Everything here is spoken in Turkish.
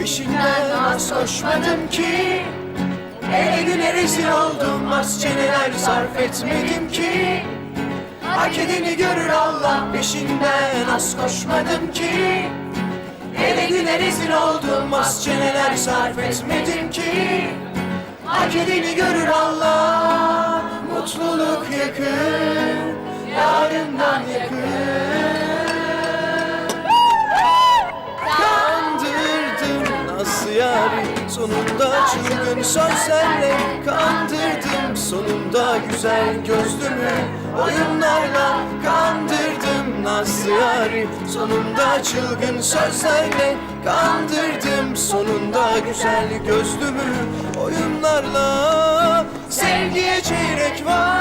peşinden az koşmadım ki. Ele güne rezil oldum az çeneler sarf etmedim ki. Hak edeni görür Allah peşinden az koşmadım ki. Ele güne rezil oldum az çeneler sarf etmedim ki. Hak edeni görür Allah yari Sonunda çılgın sözlerle Kandırdım. Sonunda güzel gözlümü Oyunlarla kandırdım. Nazlı yari Sonunda çılgın sözlerle Kandırdım. Sonunda güzel gözlümü Oyunlarla. Sevgiye çeyrek var